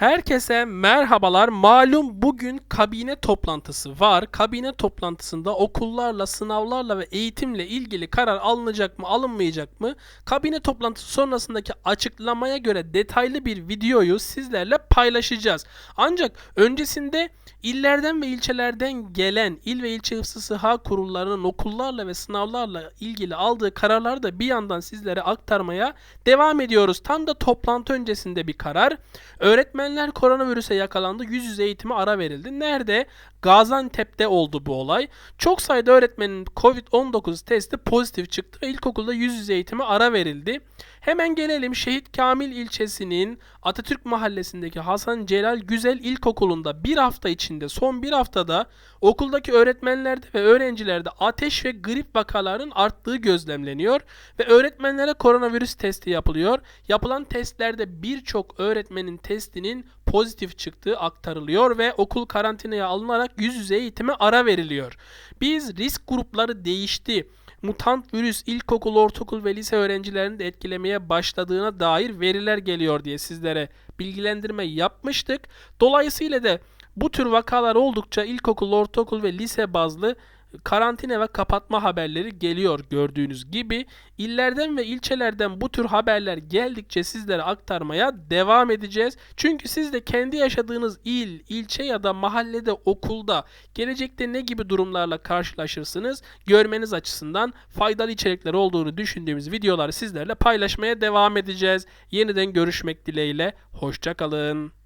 Herkese merhabalar. Malum bugün kabine toplantısı var. Kabine toplantısında okullarla, sınavlarla ve eğitimle ilgili karar alınacak mı, alınmayacak mı? Kabine toplantısı sonrasındaki açıklamaya göre detaylı bir videoyu sizlerle paylaşacağız. Ancak öncesinde illerden ve ilçelerden gelen il ve ilçe hıfzı sıha kurullarının okullarla ve sınavlarla ilgili aldığı kararları da bir yandan sizlere aktarmaya devam ediyoruz. Tam da toplantı öncesinde bir karar. Öğretmenler koronavirüse yakalandı. Yüz yüze eğitime ara verildi. Nerede? Gaziantep'te oldu bu olay. Çok sayıda öğretmenin Covid-19 testi pozitif çıktı ve ilkokulda yüz yüze eğitime ara verildi. Hemen gelelim Şehit Kamil ilçesinin Atatürk mahallesindeki Hasan Celal Güzel İlkokulu'nda bir hafta içinde son bir haftada okuldaki öğretmenlerde ve öğrencilerde ateş ve grip vakalarının arttığı gözlemleniyor ve öğretmenlere koronavirüs testi yapılıyor. Yapılan testlerde birçok öğretmenin testinin pozitif çıktığı aktarılıyor ve okul karantinaya alınarak yüz yüze eğitime ara veriliyor. Biz risk grupları değişti mutant virüs ilkokul, ortaokul ve lise öğrencilerini de etkilemeye başladığına dair veriler geliyor diye sizlere bilgilendirme yapmıştık. Dolayısıyla da bu tür vakalar oldukça ilkokul, ortaokul ve lise bazlı karantina ve kapatma haberleri geliyor gördüğünüz gibi. illerden ve ilçelerden bu tür haberler geldikçe sizlere aktarmaya devam edeceğiz. Çünkü siz de kendi yaşadığınız il, ilçe ya da mahallede, okulda gelecekte ne gibi durumlarla karşılaşırsınız görmeniz açısından faydalı içerikler olduğunu düşündüğümüz videoları sizlerle paylaşmaya devam edeceğiz. Yeniden görüşmek dileğiyle. Hoşçakalın.